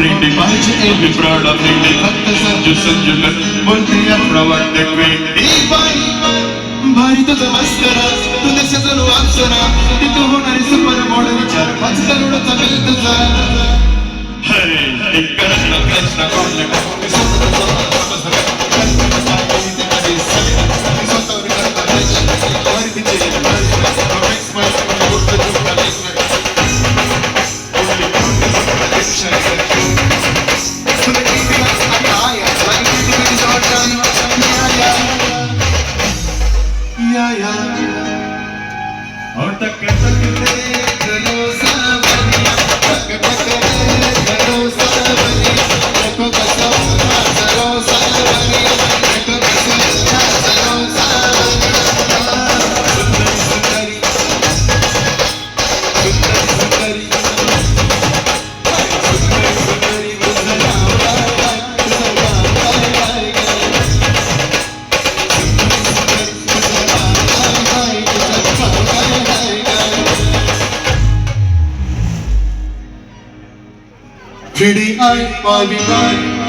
प्रिंटी पाहिजे एवढी प्राड प्रिंटी भक्त संजू संजू कर बोलते आपण वाटते क्वेंटी बाई भारी तुझं मस्करा तू देशाचं नो अप्सरा तिथं होणारी सुपर मॉडेल विचार पाच करोडाचा तुझा। ಹೊರತಕ್ಕೆ Pretty eye, Bobby Light.